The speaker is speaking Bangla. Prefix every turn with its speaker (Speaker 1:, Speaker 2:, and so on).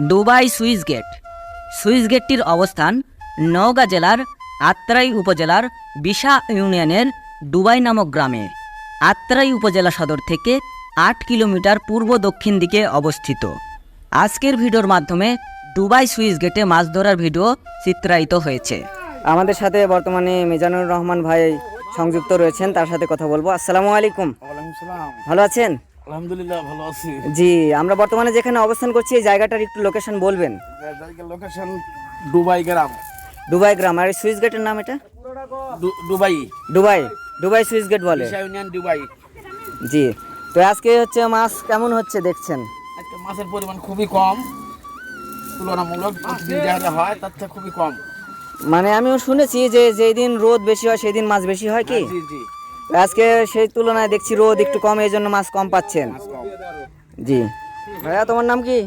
Speaker 1: Dubai Swiss gate. সুইস গেটটির অবস্থান নওগাঁ জেলার আত্রাই উপজেলার বিশা ইউনিয়নের দুবাই নামক গ্রামে। আত্রাই উপজেলা সদর থেকে আট কিলোমিটার পূর্ব দক্ষিণ দিকে অবস্থিত। আজকের ভিডিওর মাধ্যমে দুবাই সুইস গেটে মাছ ধরার ভিডিও চিত্রায়িত হয়েছে। আমাদের সাথে বর্তমানে মিজানুর রহমান ভাই সংযুক্ত রয়েছেন তার সাথে কথা বলব। আসসালামু আলাইকুম। ভালো আছেন?
Speaker 2: আলহামদুলিল্লাহ ভালো আছি।
Speaker 1: জি আমরা বর্তমানে যেখানে অবস্থান করছি এই জায়গাটার একটু লোকেশন বলবেন?
Speaker 2: লোকেশন দুবাই গ্রাম।
Speaker 1: দুবাই গ্রাম আর সুইস গেটের নাম এটা?
Speaker 2: দুবাই।
Speaker 1: দুবাই দুবাই গেট বলে।
Speaker 2: Union Dubai.
Speaker 1: জি তো আজকে হচ্ছে মাছ কেমন হচ্ছে দেখছেন?
Speaker 2: আজকে মাছের পরিমাণ খুবই কম তুলনামূলক প্রতিদিন যেটা হয় তার থেকে খুবই কম।
Speaker 1: মানে আমিও শুনেছি যে যেই দিন রোদ বেশি হয় সেই দিন মাছ বেশি হয় কি?
Speaker 2: জি জি।
Speaker 1: আজকে সেই তুলনায় দেখছি রোদ একটু কম এই জন্য মাছ কম পাচ্ছেন। জি। ভাইয়া তোমার নাম কি?